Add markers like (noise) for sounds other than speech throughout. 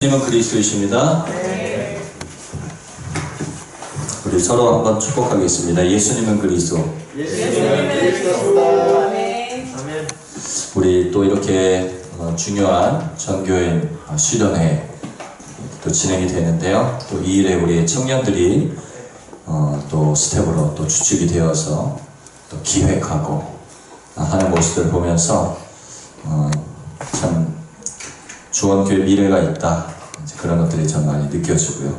주님은 그리스도이십니다. 우리 서로 한번 축복하겠습니다. 예수님은 그리스도. 우리 또 이렇게 어, 중요한 전교인 어, 수련회 또 진행이 되는데요. 또 이 일에 우리 청년들이 어, 또 스텝으로 또 주축이 되어서 또 기획하고 어, 하는 모습을 보면서 어, 참 주원교회 미래가 있다 그런 것들이 참 많이 느껴지고요.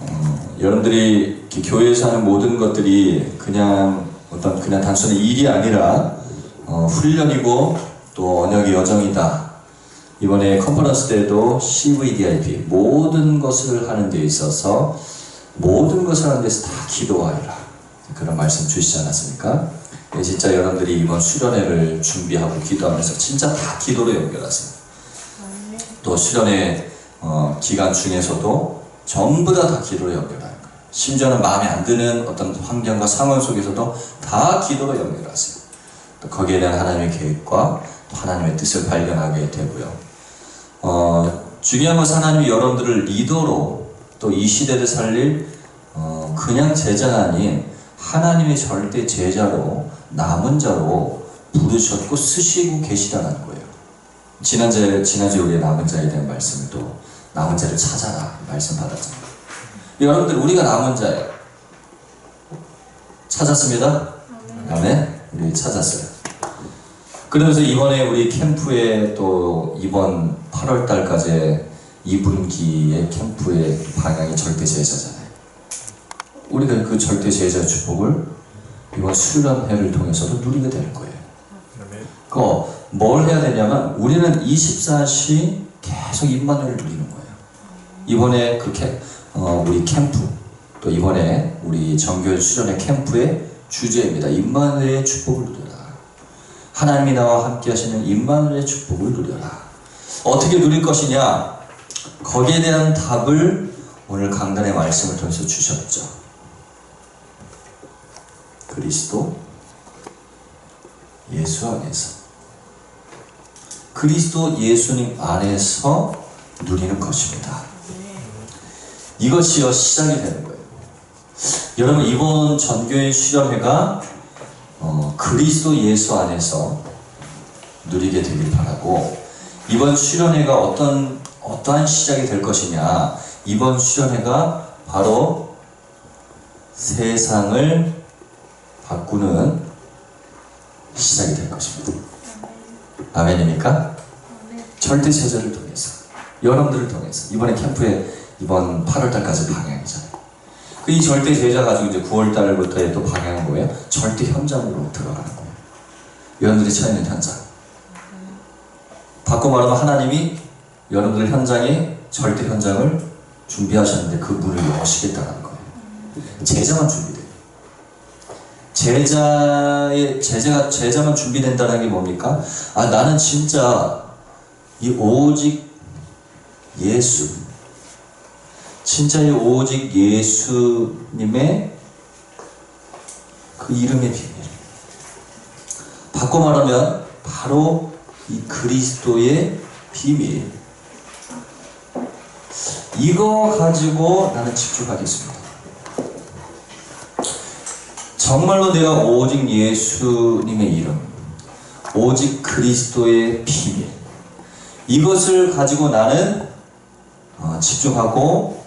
어, 여러분들이 교회에서 하는 모든 것들이 그냥 어떤 그냥 단순히 일이 아니라 어, 훈련이고 또 언역의 여정이다. 이번에 컨퍼런스 때도 CVDIP 모든 것을 하는 데 있어서 모든 것을 하는 데서 다 기도하리라 그런 말씀 주시지 않았습니까? 네, 진짜 여러분들이 이번 수련회를 준비하고 기도하면서 진짜 다 기도로 연결하세요. 또 수련회 어, 기간 중에서도 전부 다 다 기도로 연결하는 거예요. 심지어는 마음에 안 드는 어떤 환경과 상황 속에서도 다 기도로 연결하세요. 또 거기에 대한 하나님의 계획과 또 하나님의 뜻을 발견하게 되고요. 어, 중요한 것은 하나님이 여러분들을 리더로 또 이 시대를 살릴 어, 그냥 제자가 아닌 하나님의 절대 제자로 남은 자로 부르셨고 쓰시고 계시다는 거예요. 지난주에, 지난주에 우리 남은 자에 대한 말씀을 또 남은 자를 찾아라 말씀 받았잖아요. 여러분들 우리가 남은 자예요. 찾았습니다. 아멘. 우리 찾았어요. 그러면서 이번에 우리 캠프에 또 이번 8월 달까지 2분기의 캠프의 방향이 절대 제자잖아요. 우리가 그 절대 제자 축복을 이번 수련회를 통해서도 누리게 될 거예요. 그 뭘 해야 되냐면 우리는 24시 계속 임마누를 누리는 거예요. 이번에 그렇게 어, 우리 캠프 또 이번에 우리 정교회 수련회 캠프의 주제입니다. 임마누의 축복을 누려라. 하나님이 나와 함께 하시는 임마누의 축복을 누려라. 어떻게 누릴 것이냐? 거기에 대한 답을 오늘 강단의 말씀을 통해서 주셨죠. 그리스도 예수 안에서 그리스도 예수님 안에서 누리는 것입니다. 이것이요 시작이 되는 거예요. 여러분 이번 전교의 수련회가 어, 그리스도 예수 안에서 누리게 되길 바라고 이번 수련회가 어떤 어떠한 시작이 될 것이냐 이번 수련회가 바로 세상을 바꾸는 시작이 될 것입니다. 아멘입니까? 절대 제자를 통해서 여러분들을 통해서 이번에 캠프에 이번 8월달까지 방향이잖아요. 그 이 절대 제자 가지고 이제 9월달부터의 또 방향은 뭐예요? 절대 현장으로 들어가는 거예요. 여러분들이 처해 있는 현장. 바꿔 말하면 하나님이 여러분들 현장에 절대 현장을 준비하셨는데 그 문을 여시겠다는 거예요. 제자만 준비돼요. 제자의 제자가 제자만 준비된다는 게 뭡니까? 아 나는 진짜 이 오직 예수 진짜 이 오직 예수님의 그 이름의 비밀 바꿔 말하면 바로 이 그리스도의 비밀 이거 가지고 나는 집중하겠습니다. 정말로 내가 오직 예수님의 이름, 오직 그리스도의 비밀, 이것을 가지고 나는 어, 집중하고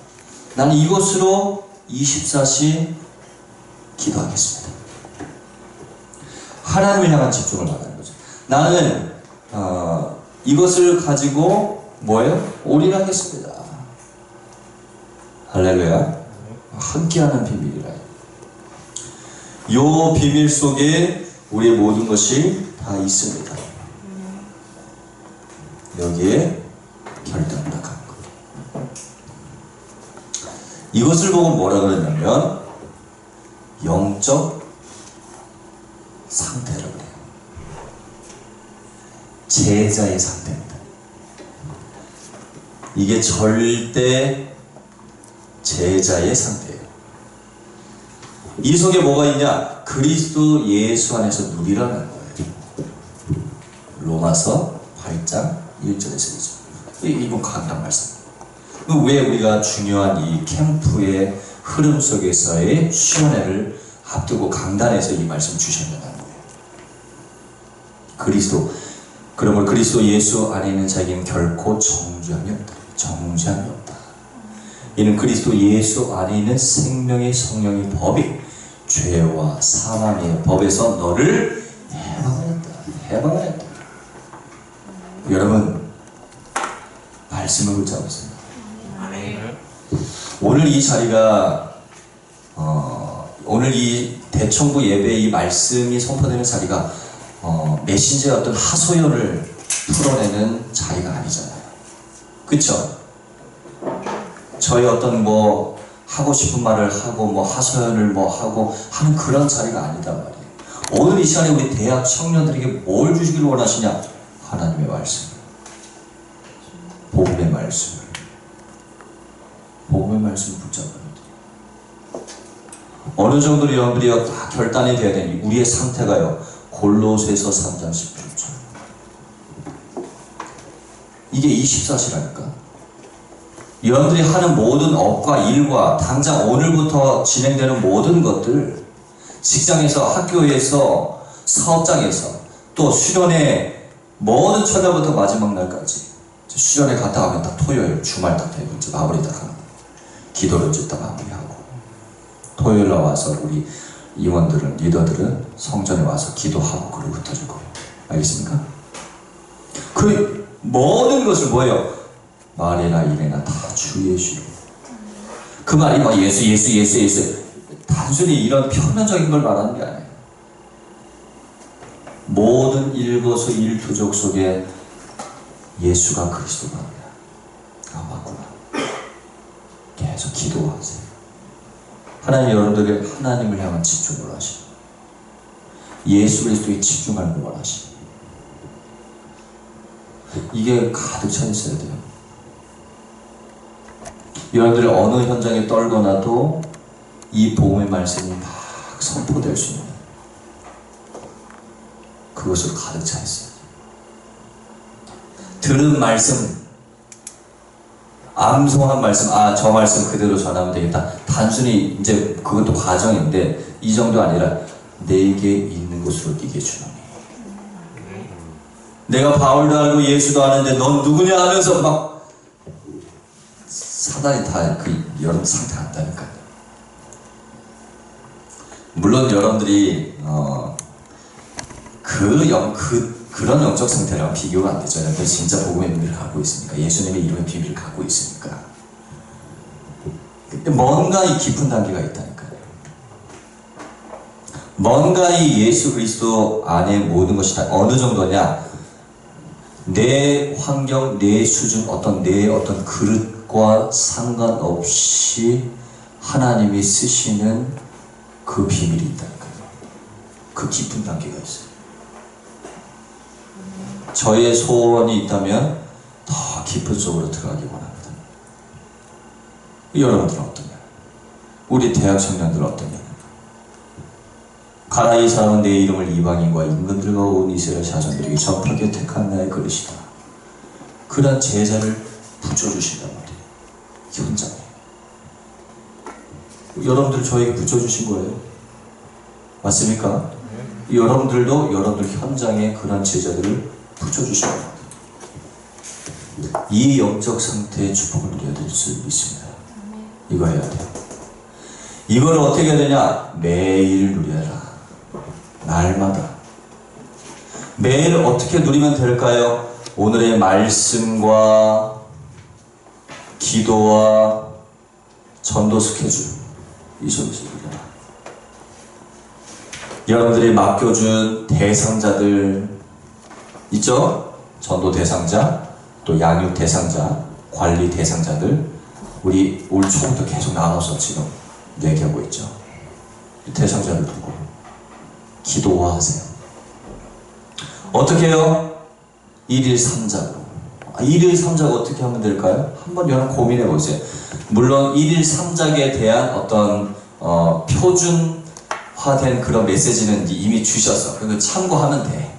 나는 이것으로 24시 기도하겠습니다. 하나님을 향한 집중을 말하는 거죠. 나는 어, 이것을 가지고 뭐예요? 올인하겠습니다. 할렐루야. 함께하는 비밀이라. 요 비밀 속에 우리의 모든 것이 다 있습니다. 여기에 결단락한 것. 이것을 보고 뭐라 그랬냐면 영적 상태라고 그래요. 제자의 상태입니다. 이게 절대 제자의 상태예요. 이 속에 뭐가 있냐? 그리스도 예수 안에서 누리라는 거예요. 로마서 8장 1절에서 2절. 이- 이건 강단 말씀. 그왜 우리가 중요한 이 캠프의 흐름 속에서의 수련회를 앞두고 강단에서 이 말씀 주셨냐는 거예요. 그리스도 그러므로 그리스도 예수 안에 있는 자에게는 결코 정죄함이 없다. 정죄함이 없다. 이는 그리스도 예수 안에 있는 생명의 성령의 법이 죄와 사망의 법에서 너를 해방하였다. 해방하였다. 여러분 말씀을 붙잡으세요. 오늘 이 자리가 어, 오늘 이 대청부 예배 이 말씀이 선포되는 자리가 어, 메신저의 어떤 하소연을 풀어내는 자리가 아니잖아요. 그쵸? 저희 어떤 뭐 하고 싶은 말을 하고 뭐 하소연을 뭐 하고 하는 그런 자리가 아니단 말이에요. 오늘 이 시간에 우리 대학 청년들에게 뭘 주시기를 원하시냐? 하나님의 말씀. 복음의 말씀을. 복음의 말씀을 붙잡아야 돼요. 어느 정도로 여러분들이 다 결단이 돼야 되니 우리의 상태가요. 골로새서 3장 17절. 이게 24시라니까. 여러분들이 하는 모든 업과 일과 당장 오늘부터 진행되는 모든 것들 직장에서 학교에서 사업장에서 또 수련회 모든 첫날부터 마지막 날까지 수련회 갔다 가면 딱 토요일 주말 딱 되고 이제 마무리 딱 하는 거예요. 기도를 이제 딱 마무리하고 토요일 날 와서 우리 임원들은 리더들은 성전에 와서 기도하고 그러고 흩어질 거예요. 알겠습니까? 그 모든 것을 뭐예요? 말이나 일이나 다 주 예수로. 그 말이 막 예수 예수 예수 예수 단순히 이런 표면적인 걸 말하는 게 아니에요. 모든 일거수 일투족 속에 예수가 그리스도가 아니야. 아 맞구나. 계속 기도하세요. 하나님 여러분들에게 하나님을 향한 집중을 하시고 예수 그리스도에 집중하는 걸 원하시고 이게 가득 차 있어야 돼요. 여러분들이 어느 현장에 떨거나도 이 복음의 말씀이 막 선포될 수 있는 그것으로 가득 차 있어요. 들은 말씀, 암송한 말씀, 아, 저 말씀 그대로 전하면 되겠다. 단순히 이제 그것도 과정인데 이 정도 아니라 내게 있는 것으로 네게 주노니. 내가 바울도 알고 예수도 아는데 넌 누구냐 하면서 막 사단이 다 그 여러분 상태 안다니까요. 물론 여러분들이 어, 그 영, 그, 그런 영적 상태랑 비교가 안 되죠. 여러분들 진짜 복음의 비밀을 갖고 있으니까. 예수님의 이름의 비밀을 갖고 있으니까. 근데 뭔가 이 깊은 단계가 있다니까요. 뭔가 이 예수 그리스도 안에 모든 것이 다 어느 정도냐. 내 환경, 내 수준, 어떤 내 어떤 그릇 과 상관없이 하나님이 쓰시는 그 비밀이 있다니까요. 그 깊은 단계가 있어요. 저의 소원이 있다면 더 깊은 속으로 들어가기 원합니다. 여러분들은 어떠냐? 우리 대학 청년들은 어떠냐? 가라 이 사람은 내 이름을 이방인과 임금들과 온 이스라엘 자손들에게 전파하게 택한 나의 그릇이다. 그런 제자를 붙여주신단 말이에요. 현장에. 여러분들 저에게 붙여주신 거예요. 맞습니까? 여러분들도 여러분들 현장에 그런 제자들을 붙여주신 거예요. 이 영적 상태의 축복을 누려야 될 수 있습니다. 이거 해야 돼요. 이걸 어떻게 해야 되냐? 매일 누려라. 날마다. 매일 어떻게 누리면 될까요? 오늘의 말씀과 기도와 전도 스케줄 이 속에서 누려라. 여러분들이 맡겨준 대상자들 있죠? 전도 대상자, 또 양육 대상자, 관리 대상자들 우리 올 초부터 계속 나눠서 지금 얘기하고 있죠. 이 대상자들 두고 기도하세요. 어떻게 해요? 1일 3자로. 1일 3자가 어떻게 하면 될까요? 한번 여러분 고민해 보세요. 물론 1일 3작에 대한 어떤 어, 표준화된 그런 메시지는 이미 주셔서 그거 참고하면 돼.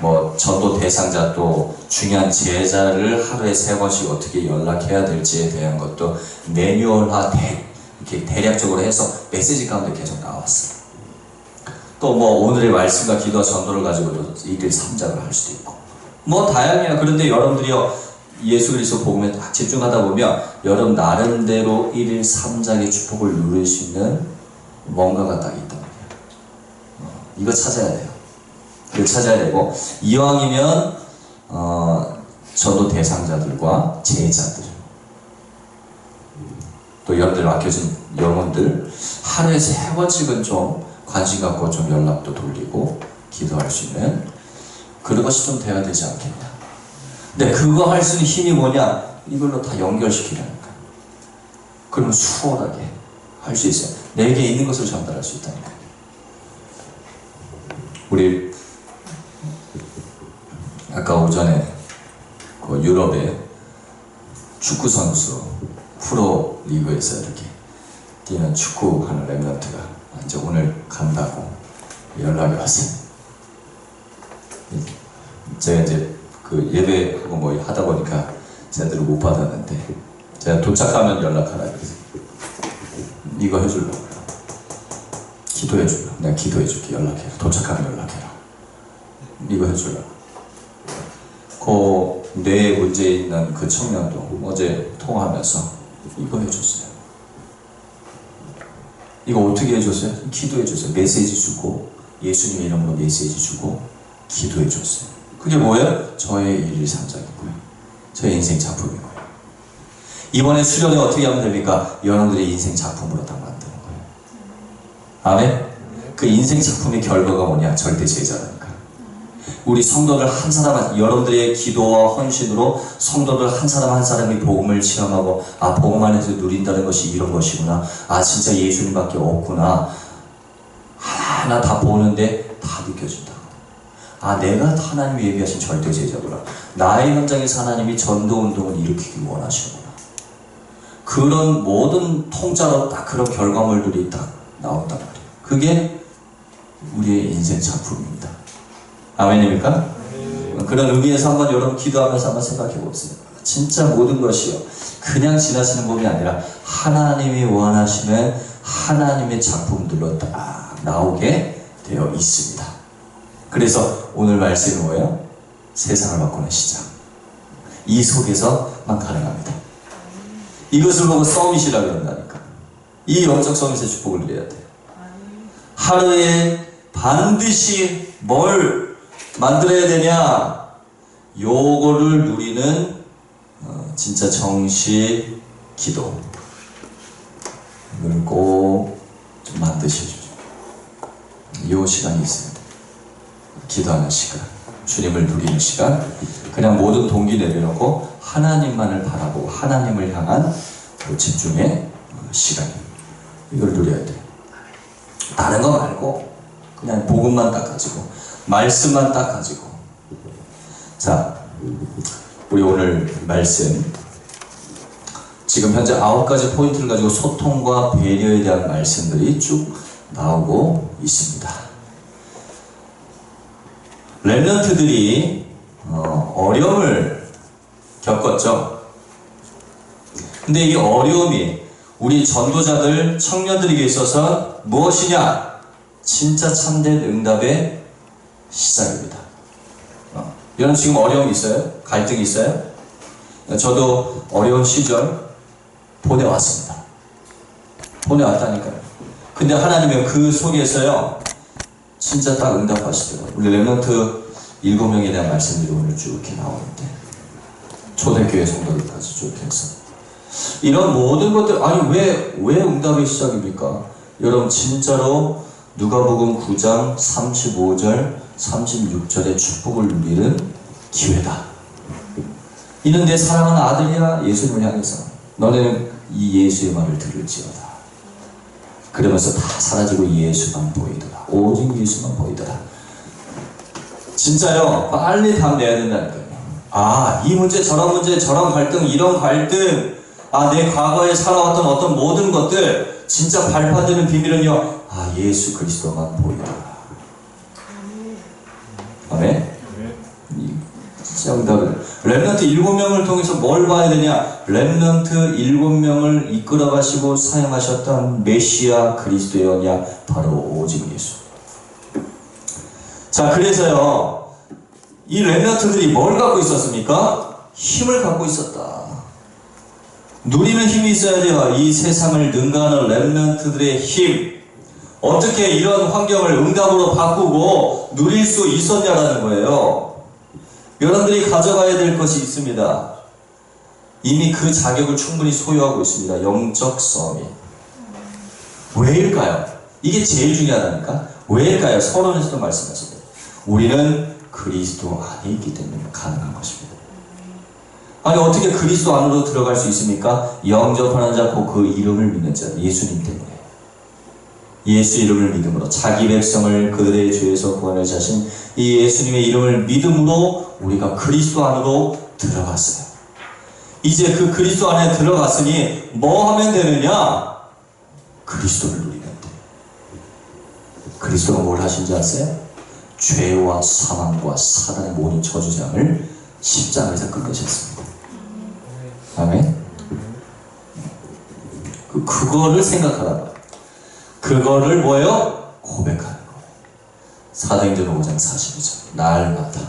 뭐 전도 대상자 또 중요한 제자를 하루에 세 번씩 어떻게 연락해야 될지에 대한 것도 매뉴얼화 대, 이렇게 대략적으로 해서 메시지 가운데 계속 나왔어요. 또 뭐 오늘의 말씀과 기도와 전도를 가지고도 일일 삼작을 할 수도 있고 뭐 다양해요. 그런데 여러분들이요 예수 그리스도 복음에 딱 집중하다 보면 여러분 나름대로 일일 삼작의 축복을 누릴 수 있는 뭔가가 딱 있단 말이에요. 어, 이거 찾아야 돼요. 이걸 찾아야 되고 이왕이면 어, 전도 대상자들과 제자들 또 여러분들 맡겨진 영혼들 하루에 세 번씩은 좀 관심 갖고 좀 연락도 돌리고 기도할 수 있는 그런 것이 좀 돼야 되지 않겠냐. 근데 그거 할 수 있는 힘이 뭐냐? 이걸로 다 연결시키라니까. 그러면 수월하게 할 수 있어요. 내게 있는 것을 전달할 수 있다니까. 우리 아까 오전에 그 유럽의 축구 선수 프로 리그에서 이렇게 뛰는 축구하는 랩런트가 이제 오늘 간다고 연락이 왔어요. 제가 이제 그 예배하고 뭐 하다 보니까 제들을 못 받았는데 제가 도착하면 연락하라 그래서 이거 해주려고요. 기도해주려. 내가 기도해줄게. 연락해라. 도착하면 연락해라. 이거 해주려고. 그 뇌에 문제 있는 그 청년도 어제 통화하면서 이거 해줬어요. 이거 어떻게 해줬어요? 기도해줬어요. 메시지 주고 예수님 이름으로 메시지 주고 기도해 줬어요. 그게 뭐예요? 저의 일일 삼작이고요. 저의 인생 작품이고요. 이번에 수련회 어떻게 하면 됩니까? 여러분들의 인생 작품으로 다 만드는 거예요. 아멘? 그 인생 작품의 결과가 뭐냐? 절대 제자라니까. 우리 성도들 한 사람, 한- 여러분들의 기도와 헌신으로 성도들 한 사람 한 사람이 복음을 체험하고, 아, 복음 안에서 누린다는 것이 이런 것이구나. 아, 진짜 예수님밖에 없구나. 하나하나 다 보는데 다 느껴진다. 아, 내가 하나님이 예비하신 절대 제자구나. 나의 현장에서 하나님이 전도 운동을 일으키기 원하시는구나. 그런 모든 통짜로 딱 그런 결과물들이 딱 나온단 말이에요. 그게 우리의 인생 작품입니다. 아멘입니까? 그런 의미에서 한번 여러분 기도하면서 한번 생각해 보세요. 진짜 모든 것이요. 그냥 지나치는 법이 아니라 하나님이 원하시는 하나님의 작품들로 딱 나오게 되어 있습니다. 그래서 오늘 말씀이 뭐예요? 세상을 바꾸는 시작. 이 속에서만 가능합니다. 이것을 보고 서밋이라 그런다니까. 이 영적 서밋의 축복을 누려야 돼. 하루에 반드시 뭘 만들어야 되냐? 요거를 누리는 어, 진짜 정시 기도. 이걸 꼭좀 만드셔주죠. 요 시간이 돼. 기도하는 시간, 주님을 누리는 시간, 그냥 모든 동기 내려놓고 하나님만을 바라보고 하나님을 향한 그 집중의 어, 시간. 이걸 누려야 돼. 다른 거 말고 그냥 복음만 딱 가지고 말씀만 딱 가지고 자 우리 오늘 말씀 지금 현재 아홉 가지 포인트를 가지고 소통과 배려에 대한 말씀들이 쭉 나오고 있습니다. 랩런트들이 어, 어려움을 겪었죠. 근데 이 어려움이 우리 전도자들, 청년들에게 있어서 무엇이냐? 진짜 참된 응답의 시작입니다. 어, 여러분 지금 어려움이 있어요? 갈등이 있어요? 저도 어려운 시절 보내왔습니다. 보내왔다니까요. 근데 하나님은 그 속에서요, 진짜 딱 응답하시더라고요. 우리 랩런트 일곱 명에 대한 말씀들이 오늘 쭉 이렇게 나오는데, 초대교회 성도들까지 쭉 해서. 이런 모든 것들, 아니, 왜, 왜 응답의 시작입니까? 여러분, 진짜로 누가복음 9장 35절, 36절의 축복을 누리는 기회다. 이는 내 사랑하는 아들이야 예수님을 향해서 너네는 이 예수의 말을 들을지어다. 그러면서 다 사라지고 예수만 보이더라. 오직 예수만 보이더라. 진짜요. 빨리 답 내야 된다니까요. 아, 이 문제, 저런 문제, 저런 갈등, 이런 갈등. 아, 내 과거에 살아왔던 어떤 모든 것들. 진짜 발판되는 비밀은요. 아, 예수 그리스도만 보이더라. 아멘. 이- 정답은 렘넌트 일곱 명을 통해서 뭘 봐야 되냐? 렘넌트 일곱 명을 이끌어 가시고 사용하셨던 메시아 그리스도였냐? 바로 오직 예수. 자, 그래서요. 이 렘넌트들이 뭘 갖고 있었습니까? 힘을 갖고 있었다. 누리는 힘이 있어야 돼요. 이 세상을 능가하는 렘넌트들의 힘. 어떻게 이런 환경을 응답으로 바꾸고 누릴 수 있었냐라는 거예요. 여러분들이 가져가야 될 것이 있습니다. 이미 그 자격을 충분히 소유하고 있습니다. 영적 서밋. 왜일까요? 이게 제일 중요하다니까? 왜일까요? 서론에서도 말씀하십니다. 우리는 그리스도 안에 있기 때문에 가능한 것입니다. 아니 어떻게 그리스도 안으로 들어갈 수 있습니까? 영접하는 자, 곧그 이름을 믿는 자, 예수님 때문에. 예수 이름을 믿음으로 자기 백성을 그들의 죄에서 구원하신 이 예수님의 이름을 믿음으로 우리가 그리스도 안으로 들어갔어요. 이제 그 그리스도 안에 들어갔으니 뭐 하면 되느냐? 그리스도를 누리면 돼. 그리스도가 뭘 하신지 아세요? 죄와 사망과 사단의 모든 저주장을 십자가에서 끊으셨습니다. 아멘. 그 그거를 생각하라고. 그거를 뭐예요? 고백하는 거예요. 사도행전 5장 42절. 날마다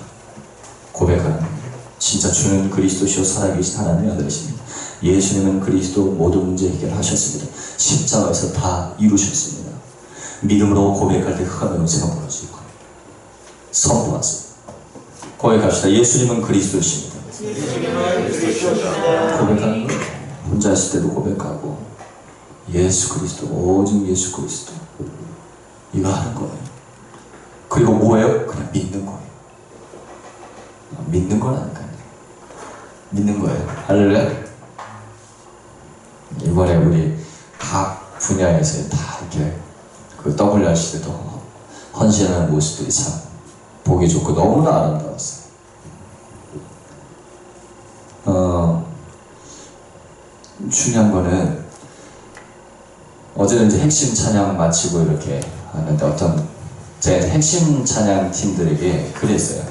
고백하는 거예요. 진짜 주는 그리스도시요 살아계신 하나님의 아들이십니다. 예수님은 그리스도 모든 문제 해결하셨습니다. 십자가에서 다 이루셨습니다. 믿음으로 고백할 때 흑암의 무너질 거예요. 선포하세요. 고백합시다. 예수님은 그리스도십니다. 고백하는 거 혼자 있을 때도 고백하고 예수 그리스도 오직 예수 그리스도 이거 하는 거예요. 그리고 뭐예요? 그냥 믿는 거예요. 아, 믿는 거라니까요. 믿는 거예요. 할렐루야. 이번에 우리 각 분야에서 다 이렇게 그 WRC 때도 헌신하는 모습들이 참 보기 좋고 너무나 아름다웠어요. 어, 중요한 거는 어제는 이제 핵심 찬양 마치고 이렇게 하는데 어떤 제 핵심 찬양 팀들에게 그랬어요.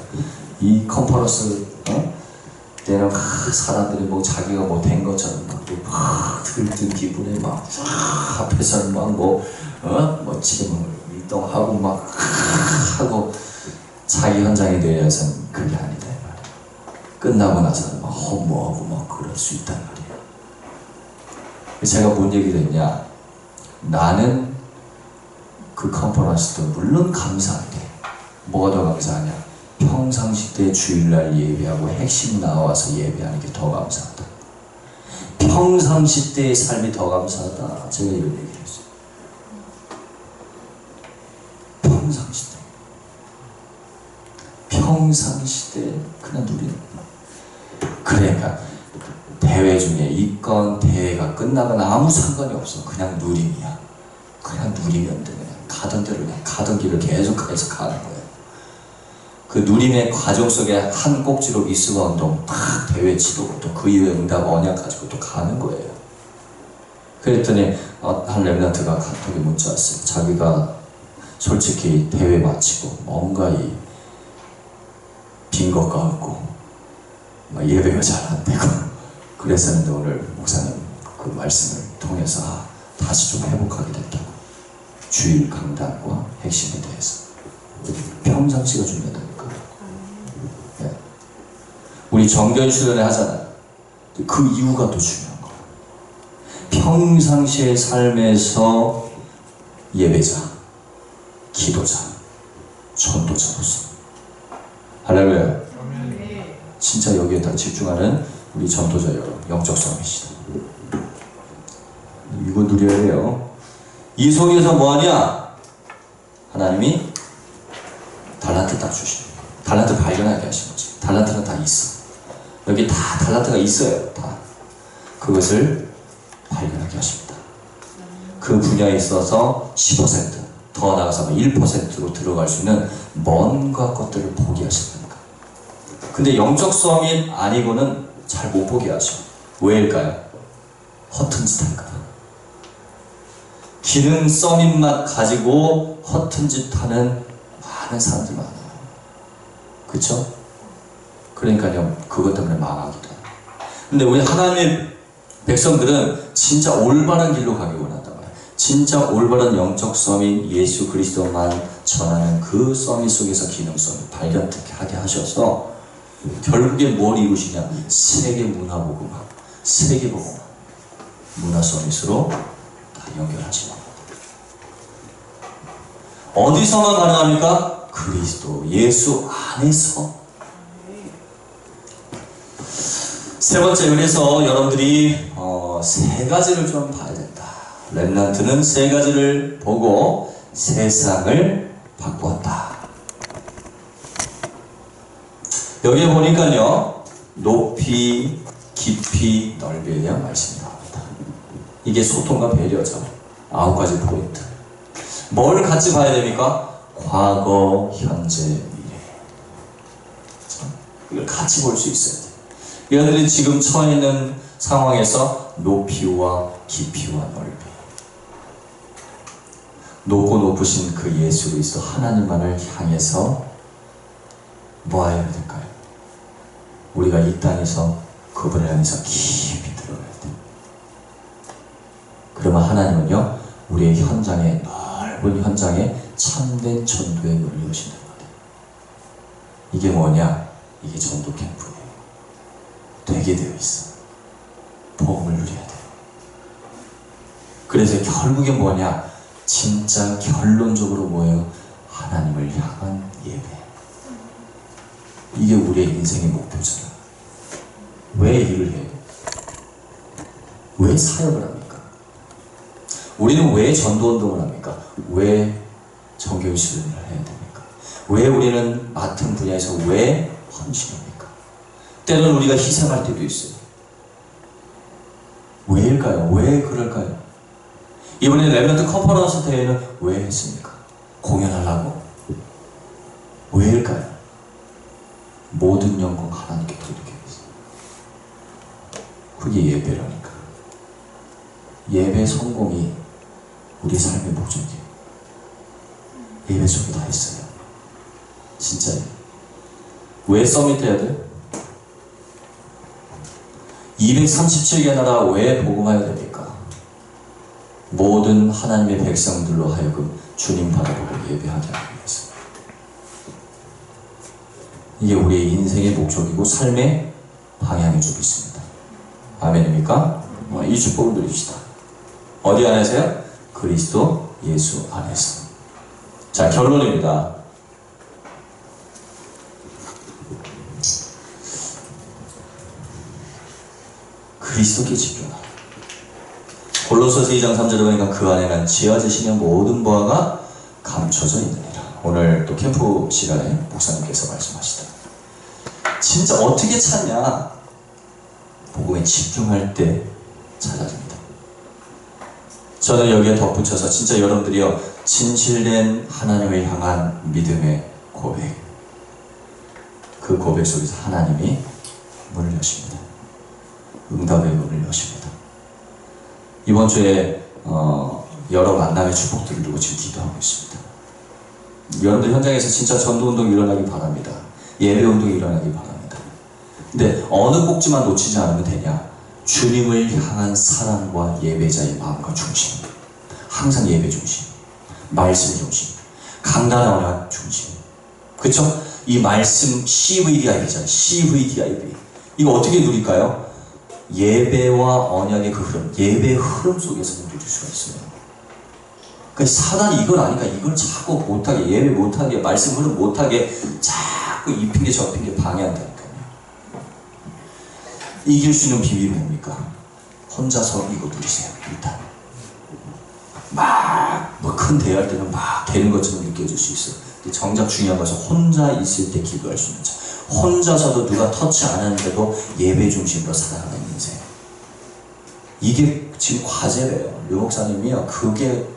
이 컨퍼런스 어? 때는 막 사람들이 뭐 자기가 뭐 된 것처럼 막, 막 들뜬 기분에 막 아, 앞에서는 막뭐 어? 멋지게 막 일동하고 막 (laughs) 하고 자기 현장에 대해서는 그게 아니다. 끝나고 나서는 막 허무하고 막 그럴 수 있단 말이에요. 제가 뭔 얘기를 했냐? 나는 그 컨퍼런스도 물론 감사한데 뭐가 더 감사하냐? 평상시 때 주일날 예배하고 핵심 나와서 예배하는 게 더 감사하다. 평상시 때의 삶이 더 감사하다. 제가 이런 얘기를 했어요. 평상시 때. 평상시 때 그냥 누리는 거야. 그러니까 대회 중에 이건 대회가 끝나면 아무 상관이 없어. 그냥 누림이야. 그냥 누리면 돼. 그냥 가던 대로 그냥 가던 길을 계속해서 가는 거예요. 그 누림의 과정 속에 한 꼭지로 미스가 운동 딱 대회 치르고 또 그 이후에 응답 언약 가지고 또 가는 거예요. 그랬더니 어, 한 랩런트가 카톡에 문자 왔어요. 자기가 솔직히 대회 마치고 뭔가 이 빈 것 같고 막 예배가 잘 안 되고. 그랬었는데 오늘 목사님 그 말씀을 통해서 아, 다시 좀 회복하게 됐다고. 주일 강단과 핵심에 대해서. 평상시가 중요하다니까. 네. 우리 정견 수련회 하잖아요. 그 이유가 또 중요한 거예요 평상시의 삶에서 예배자 기도자 전도자로서 할렐루야 진짜 여기에 다 집중하는 우리 전도자 여러분, 영적 싸움이시다. 이거 누려야 돼요. 이 속에서 뭐하냐? 하나님이 달란트 딱 주시는. 달란트 발견하게 하신 거지. 달란트는 다 있어. 여기 다 달란트가 있어요. 다. 그것을 발견하게 하십니다. 그 분야에 있어서 10% 더 나아가서 1%로 들어갈 수 있는 뭔가 것들을 포기하십니다. 근데 영적 수험이 아니고는 잘 못 보게 하죠. 왜일까요? 허튼 짓 할까 봐. 기능 서밋만 가지고 허튼 짓 하는 많은 사람들 많아요. 그쵸? 그러니까요, 그것 때문에 망하기도 해요. 근데 우리 하나님의 백성들은 진짜 올바른 길로 가기 말이에요. 진짜 올바른 영적 서밋 예수 그리스도만 전하는 그 서밋 속에서 기능성을 발견하게 하셔서 결국에 뭘 이루시냐? 세계 문화 복음화, 세계 복음화, 문화 서밋으로 다 연결하시는 겁니다. 어디서만 가능합니까? 그리스도 예수 안에서 세 번째 그래서 여러분들이 어, 세 가지를 좀 봐야 된다. 랩난트는 세 가지를 보고 세상을 바꾸었다. 여기에 보니까요 높이, 깊이, 넓이에 대한 말씀이 나옵니다. 이게 소통과 배려죠. 아홉 가지 포인트. 뭘 같이 봐야 됩니까? 과거, 현재, 미래. 이걸 같이 볼 수 있어야 돼요. 얘들이 지금 처해 있는 상황에서 높이와 깊이와 넓이. 높고 높으신 그 예수 그리스도 하나님만을 향해서 뭐 해야 될까요? 우리가 이 땅에서 그분을 향해서 깊이 들어가야 돼요. 그러면 하나님은요, 우리의 현장에, 넓은 현장에 참된 전도의 문을 여신다는 거예요. 이게 뭐냐? 이게 전도 캠프예요. 되게 되어 있어. 복음을 누려야 돼요. 그래서 결국에 뭐냐? 진짜 결론적으로 뭐예요? 하나님을 향한 예배. 이게 우리의 인생의 목표잖아. 왜 일을 해요? 왜 사역을 합니까? 우리는 왜 전도운동을 합니까? 왜 정교육 수련을 해야 됩니까? 왜 우리는 맡은 분야에서 왜 헌신합니까? 때로는 우리가 희생할 때도 있어요. 왜일까요? 왜 그럴까요? 이번에 레멘트 컨퍼런스 대회는 왜 했습니까? 공연하려고? 왜일까요? 모든 영광 하나님께 드리기 위해서. 그게 예배라니까. 예배 성공이 우리 삶의 목적이에요. 예배 속에 다 있어요. 진짜요. 왜 서밋 해야 돼? 237개 나라 왜 복음해야 됩니까? 모든 하나님의 백성들로 하여금 주님 바라보고 예배하게 하기 위해서. 이게 우리의 인생의 목적이고 삶의 방향이 좀 있습니다. 아멘입니까? 어, 이 축복을 누립시다. 어디 안에서요? 그리스도 예수 안에서. 자, 결론입니다. 그리스도께 집중하라. 골로새서 2장 3절에 보니까 그 안에는 지어지시는 모든 보화가 감춰져 있느니라. 오늘 또 캠프 시간에 목사님께서 말씀하시다. 진짜 어떻게 찾냐? 복음에 집중할 때 찾아집니다. 저는 여기에 덧붙여서 진짜 여러분들이요 진실된 하나님을 향한 믿음의 고백 그 고백 속에서 하나님이 문을 여십니다. 응답의 문을 여십니다. 이번 주에 어, 여러 만남의 축복들을 두고 지금 기도하고 있습니다. 여러분들 현장에서 진짜 전도운동이 일어나기 바랍니다. 예배운동이 일어나기 바랍니다. 근데 어느 꼭지만 놓치지 않으면 되냐? 주님을 향한 사랑과 예배자의 마음과 중심. 항상 예배 중심. 말씀 중심. 강단의 언약 중심. 그쵸? 이 말씀 CVDIP잖아요. CVDIP. 이거 어떻게 누릴까요? 예배와 언약의 그 흐름, 예배의 흐름 속에서 누릴 수가 있어요. 그 사단이 이걸 아니까 이걸 자꾸 못하게, 예배 못하게, 말씀 흐름 못하게 자꾸 이 핑계 저 핑계 방해한다니까요. 이길 수 있는 비밀이 뭡니까? 혼자서 이거 누리세요, 일단. 막, 뭐큰 대회할 때는 막 되는 것처럼 느껴질 수 있어요. 정작 중요한 것은 혼자 있을 때 기도할 수 있는 자. 혼자서도 누가 터치 안 하는데도 예배 중심으로 살아가는 인생. 이게 지금 과제래요. 류 목사님이요. 그게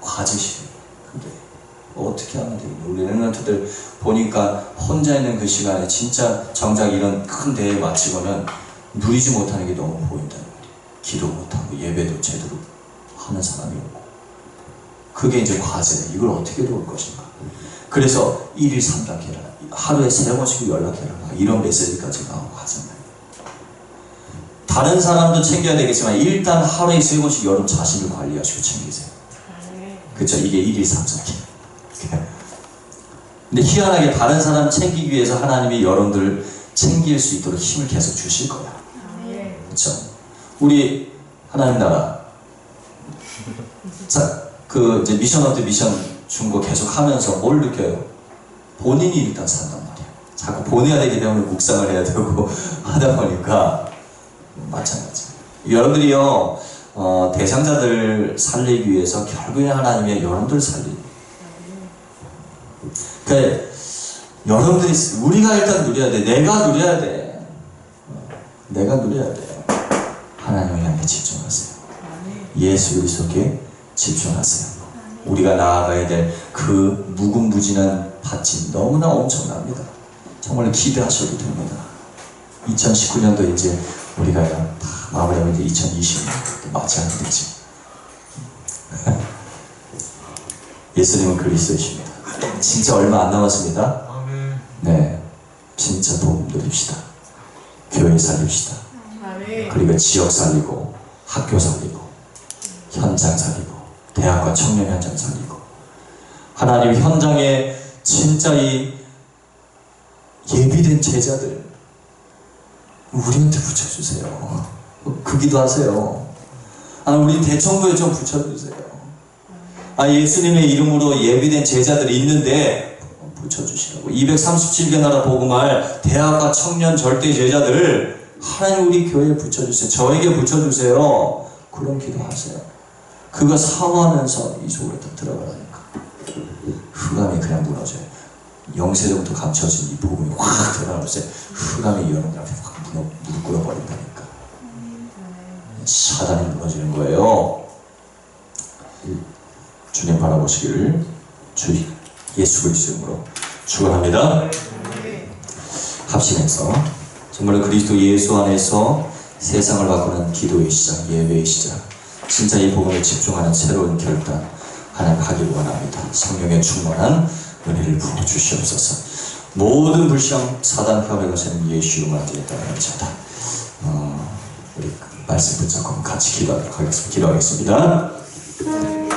과제시래요. 근데 어떻게 하면 되겠냐. 우리 랩런트들 보니까 혼자 있는 그 시간에 진짜 정작 이런 큰 대회 마치고는 누리지 못하는 게 너무 보인다는 말이에요. 기도 못하고 예배도 제대로 하는 사람이 없고. 그게 이제 과제네. 이걸 어떻게 도울 것인가. 그래서 1일 3단 계란. 하루에 세 번씩 연락해라. 막 이런 메시지까지 나오고 하잖아요. 다른 사람도 챙겨야 되겠지만 일단 하루에 세 번씩 여러분 자신을 관리하시고 챙기세요. 그쵸? 이게 1일 3사기. 근데 희한하게 다른 사람 챙기기 위해서 하나님이 여러분들을 챙길 수 있도록 힘을 계속 주실 거야. 그쵸? 우리 하나님 나라. 자, 그 이제 미션 어때 미션 준거 계속 하면서 뭘 느껴요? 본인이 일단 산단 말이야. 자꾸 보내야 되기 때문에 묵상을 해야 되고 (laughs) 하다 보니까 마찬가지. 여러분들이요, 어, 대상자들 살리기 위해서 결국에 하나님의 여러분들 살리기. 그러니까 여러분들이 우리가 일단 누려야 돼. 내가 누려야 돼. 어, 내가 누려야 돼. 하나님을 향해 집중하세요. 예수 그리스도께 집중하세요. 우리가 나아가야 될 그 무궁무진한 밭이 너무나 엄청납니다. 정말 기대하셔도 됩니다. 2019년도 이제 우리가 다 마무리하면 이제 2020년 맞이하게 되지. 예수님은 그리스도이십니다. 진짜 얼마 안 남았습니다. 아멘. 네, 진짜 도움 드립시다. 교회 살립시다. 그리고 지역 살리고 학교 살리고 현장 살리고 대학과 청년 현장 살리고 하나님 현장에 진짜 이 예비된 제자들 우리한테 붙여주세요. 그 기도하세요. 아, 우리 대청부에 좀 붙여주세요. 아, 예수님의 이름으로 예비된 제자들이 있는데 붙여주시라고. 237개 나라 복음할 대학과 청년 절대 제자들 하나님 우리 교회에 붙여주세요. 저에게 붙여주세요. 그런 기도하세요. 그거 사모하면서 이 속으로 딱 들어가라니까. 흑암이 그냥 무너져요. 영세로부터 감춰진 이 복음이 확 들어가면서 흑암이 여러분 앞에 확 무너, 무릎 꿇어버린다니까. 사단이 무너지는 거예요. 주님 바라보시기를 주 예수 그리스도 이름으로 축원합니다. 합심해서 정말 그리스도 예수 안에서 세상을 바꾸는 기도의 시작, 예배의 시작, 진짜 이 복음에 집중하는 새로운 결단 하나님 하길 원합니다. 성령의 충만한 은혜를 부어 주시옵소서. 모든 불시험 사단 폐업의 것에는 예수 이름으로 드렸다는 자다. 어, 우리 말씀 붙잡고 같이 기도하도록 하겠습니다. 기도하겠습니다.